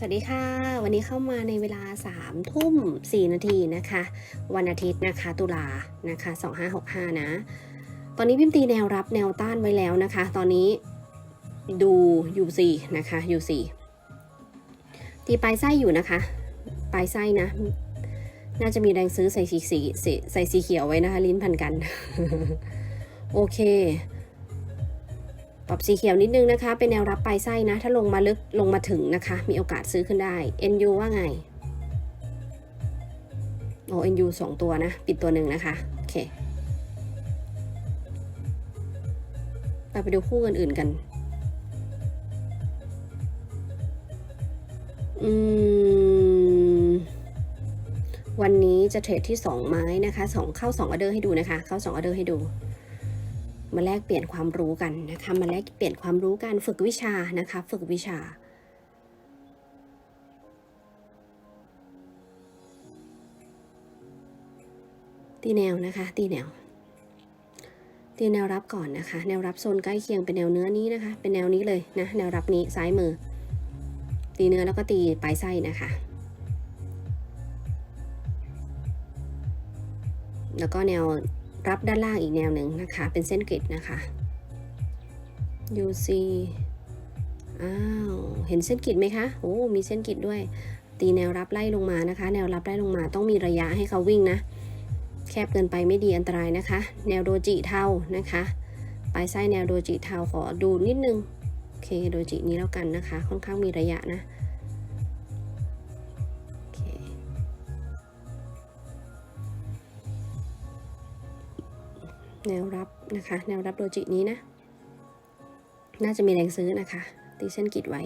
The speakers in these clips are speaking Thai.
สวัสดีค่ะ วันนี้เข้ามาในเวลา3ทุ่ม4นาทีนะคะ วันอาทิตย์นะคะตุลานะคะ 2565 นะ ตอนนี้พิมพ์ตีแนวรับแนวต้านไว้แล้วนะคะ ตอนนี้ดู U4 นะคะ U4 ตีปลายไส้อยู่นะคะปลายไส้นะ น่าจะมีแรงซื้อใส่สีสีใส่สีเขียวไว้นะคะ ลิ้นพันกัน โอเค ปรับสีเขียวนิดนึงนะคะ เป็นแนวรับปลายไส้นะ ถ้าลงมาลึกลงมาถึงนะคะ มีโอกาสซื้อขึ้นได้ NU ว่าไงโอ้ NU สองตัวนะ ปิดตัวหนึ่งนะคะ โอเคเราไปดูคู่อื่นๆกัน อืม วันนี้จะเทรดที่ 2 ไม้นะคะสองเข้า2ออเดอร์ให้ดูนะคะ เข้า2ออเดอร์ให้ดู มาแลกเปลี่ยนความรู้กันนะคะมาแลกเปลี่ยนความรู้กันฝึกวิชานะคะฝึกวิชา ตีแนวนะคะ ตีแนว ตีแนวรับก่อนนะคะ แนวรับโซนใกล้เคียงเป็นแนวเนื้อนี้นะคะ เป็นแนวนี้เลยนะแนวรับนี้ซ้ายมือ ตีเนื้อแล้วก็ตีปลายไส้นะคะแล้วก็แนว รับด้านล่างอีกแนวหนึ่งนะคะ เป็นเส้นกริดนะคะ UC อ้าว เห็นเส้นกริดไหมคะ โอ้ มีเส้นกริดด้วย ตีแนวรับไล่ลงมานะคะ แนวรับไล่ลงมา ต้องมีระยะให้เขาวิ่งนะ แคบเกินไปไม่ดีอันตรายนะคะ แนวโดจิเทานะคะ ปลายไส้แนวโดจิเทาขอดูนิดนึง โอเค โดจินี้แล้วกันนะคะ ค่อนข้างมีระยะนะ แนวรับนะคะ แนวรับโดจินี้นะ น่าจะมีแรงซื้อนะคะ ตีเส้นกริดไว้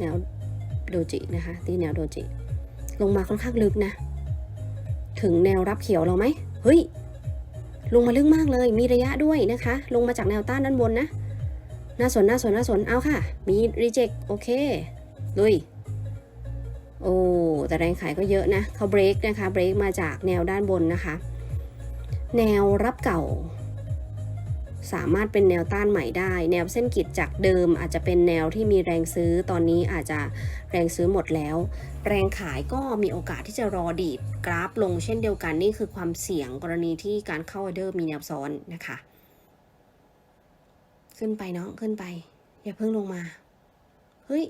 แนวโดจินะคะ ตีแนวโดจิ ลงมาค่อนข้างลึกนะ ถึงแนวรับเขียวเราไหม เฮ้ย ลงมาลึกมากเลย มีระยะด้วยนะคะ ลงมาจากแนวต้านด้านบนนะ น่าสนน่าสนน่าสน เอาค่ะ มีรีเจ็คโอเค ลุย โอ้ แต่แรงขายก็เยอะนะ เขาเบรกนะคะ เบรกมาจากแนวด้านบนนะคะ แนวรับเก่า สามารถเป็นแนวต้านใหม่ได้ แนวเส้นกิจจากเดิมอาจจะเป็นแนวที่มีแรงซื้อตอนนี้อาจจะแรงซื้อหมดแล้ว แรงขายก็มีโอกาสที่จะรอดีดกราฟลงเช่นเดียวกันนี่คือความเสี่ยงกรณีที่การเข้าออเดอร์มีแนวซ้อนนะคะ ขึ้นไปเนาะขึ้นไป อย่าเพิ่งลงมาเฮ้ย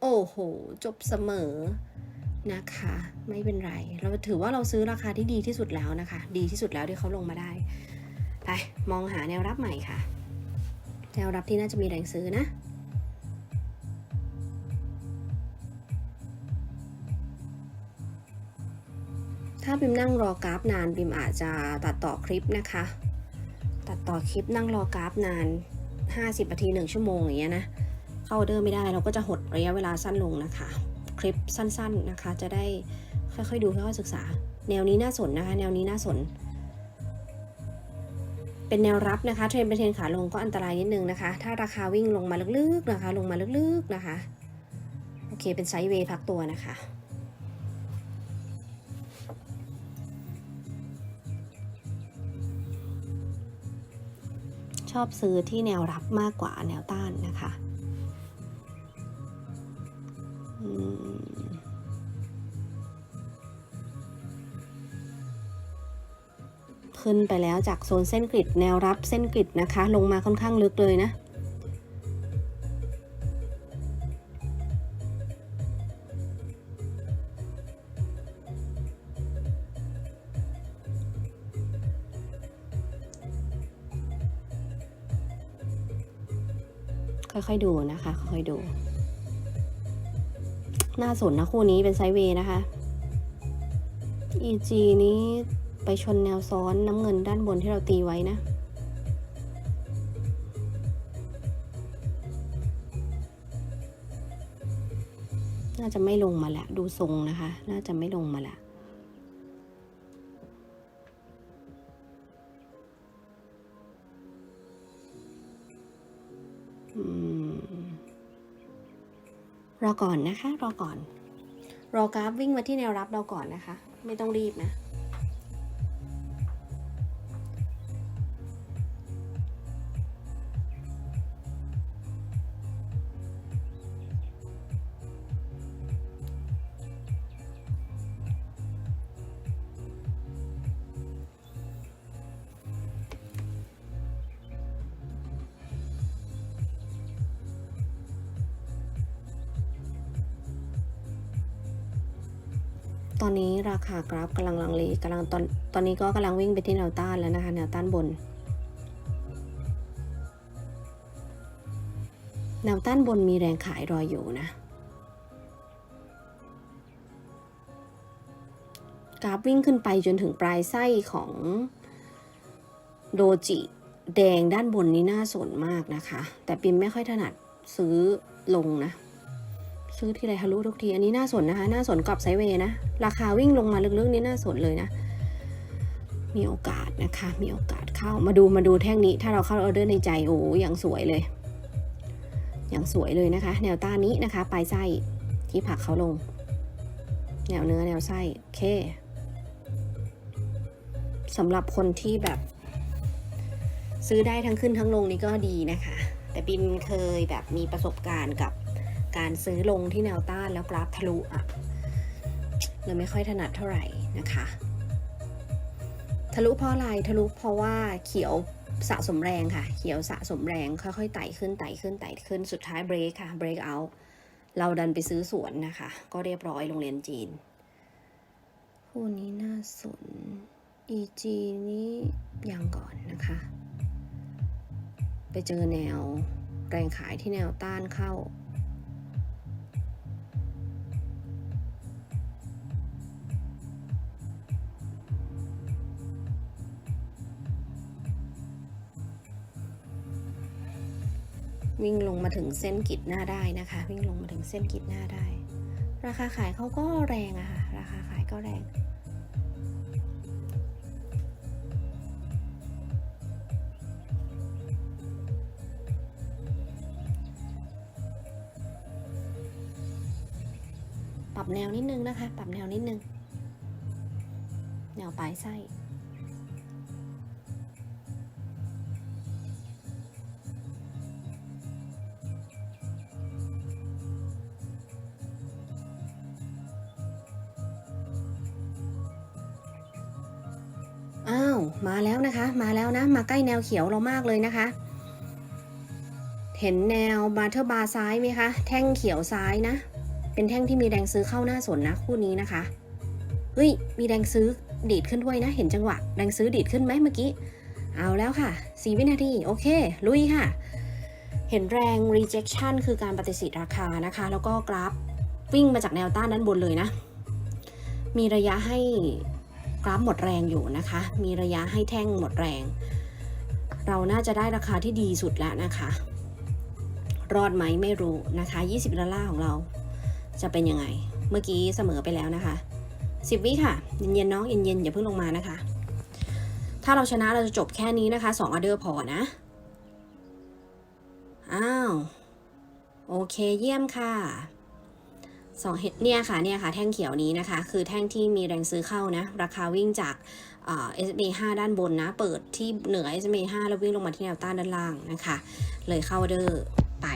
โอ้โห จบเสมอนะคะ ไม่เป็นไร เราถือว่าเราซื้อราคาที่ดีที่สุดแล้วนะคะ ดีที่สุดแล้วที่เขาลงมาได้ ไปมองหาแนวรับใหม่ค่ะ แนวรับที่น่าจะมีแรงซื้อนะถ้าบิมนั่งรอกราฟนานบิมอาจจะตัดต่อคลิปนะคะ ตัดต่อคลิปนั่งรอกราฟนาน 50นาที1ชั่วโมงอย่างเงี้ยนะเข้าเดอร์ไม่ได้เราก็จะหดระยะเวลาสั้นลงนะคะ คลิปสั้นๆนะคะ จะได้ค่อยๆดูค่อยๆศึกษา แนวนี้น่าสนนะคะ แนวนี้น่าสน เป็นแนวรับนะคะ เทรนเป็นเทรนขาลงก็อันตรายนิดนึงนะคะ ถ้าราคาวิ่งลงมาลึกๆนะคะ ลงมาลึกๆนะคะ โอเค เป็นไซด์เวย์พักตัวนะคะ ชอบซื้อที่แนวรับมากกว่าแนวต้านนะคะ อืม ขึ้นไปแล้วจากโซนเส้นกริดแนวรับเส้นกริดนะคะ ลงมาค่อนข้างลึกเลยนะค่อยๆดูนะคะค่อยๆดู น่าสนนะคู่นี้เป็นไซด์เวย์นะคะ EG นี้ ไปชนแนวซ้อนน้ำเงินด้านบนที่เราตีไว้นะ น่าจะไม่ลงมาแล้วดูทรงนะคะ น่าจะไม่ลงมาแล้วรอก่อนนะคะ รอก่อน รอกราฟวิ่งมาที่แนวรับเราก่อนนะคะ ไม่ต้องรีบนะ ตอนนี้ราคากราฟกำลังลังเลกำลังตอนตอนนี้ก็กำลังวิ่งไปที่แนวต้านแล้วนะคะแนวต้านบน แนวต้านบนมีแรงขายรออยู่นะกราฟวิ่งขึ้นไปจนถึงปลายไส้ของโดจิแดงด้านบนนี้น่าสนมากนะคะ แต่ปิมไม่ค่อยถนัดซื้อลงนะ ซื้อทีไรทะลุทุกที อันนี้น่าสนนะคะ น่าสนกรอบไซเวย์นะ ราคาวิ่งลงมาลึกๆนี่น่าสนเลยนะ มีโอกาสนะคะ มีโอกาสเข้า มาดูมาดูแท่งนี้ ถ้าเราเข้าออเดอร์ในใจโอ้ยังสวยเลยอย่างสวยเลยนะคะ แนวต้านนี้นะคะ ปลายไส้ที่ผักเขาลง แนวเนื้อแนวไส้โอเคสำหรับคนที่แบบ ซื้อได้ทั้งขึ้นทั้งลงนี่ก็ดีนะคะ แต่ปินเคยแบบมีประสบการณ์กับ การซื้อลงที่แนวต้านแล้วกราฟทะลุอะเลยไม่ค่อยถนัดเท่าไหร่นะคะ ทะลุเพราะอะไรทะลุเพราะว่าเขียวสะสมแรงค่ะ เขียวสะสมแรงค่อยๆไต่ขึ้นไต่ขึ้นไต่ขึ้นสุดท้ายเบรกค่ะเบรกเอาเราดันไปซื้อสวนนะคะ ก็เรียบร้อยโรงเรียนจีนคู่นี้น่าสน EG นี้ยังก่อนนะคะ ไปเจอแนวแรงขายที่แนวต้านเข้า วิ่งลงมาถึงเส้นกิดหน้าได้นะคะ วิ่งลงมาถึงเส้นกิดหน้าได้ ราคาขายเขาก็แรงอะค่ะ ราคาขายก็แรงปรับแนวนิดนึงนะคะ ปรับแนวนิดนึง แนวปลายไส้ มาแล้วนะคะ มาแล้วนะ มาใกล้แนวเขียวเรามากเลยนะคะ เห็นแนวบาร์เทอร์บาร์ซ้ายไหมคะ แท่งเขียวซ้ายนะ เป็นแท่งที่มีแรงซื้อเข้าหน้าสนนะคู่นี้นะคะ เฮ้ย มีแรงซื้อดีดขึ้นด้วยนะ เห็นจังหวะแรงซื้อดีดขึ้นไหมเมื่อกี้ เอาแล้วค่ะ4วินาที โอเค ลุยค่ะ เห็นแรง rejection คือการปฏิเสธราคานะคะ แล้วก็กราฟวิ่งมาจากแนวต้านด้านบนเลยนะ มีระยะให้ กราฟหมดแรงอยู่นะคะ มีระยะให้แท่งหมดแรง เราน่าจะได้ราคาที่ดีสุดแล้วนะคะ รอดไหมไม่รู้นะคะ 20 ดอลลาร์ของเราจะเป็นยังไง เมื่อกี้เสมอไปแล้วนะคะ 10 วิค่ะ เย็นๆเนาะเย็นๆอย่าเพิ่งลงมานะคะ ถ้าเราชนะเราจะจบแค่นี้นะคะ2ออเดอร์พอนะ อ้าว โอเคเยี่ยมค่ะ สองเห็ดเนี่ยค่ะเนี่ยค่ะแท่งเขียวนี้นะคะ คือแท่งที่มีแรงซื้อเข้านะ ราคาวิ่งจากเอ่อ5ด้านบนนะ เปิดที่เหนือ SMA 5แล้ววิ่งลงมาที่แนวต้านด้านล่างนะคะ เลยเข้าเดอร์ไป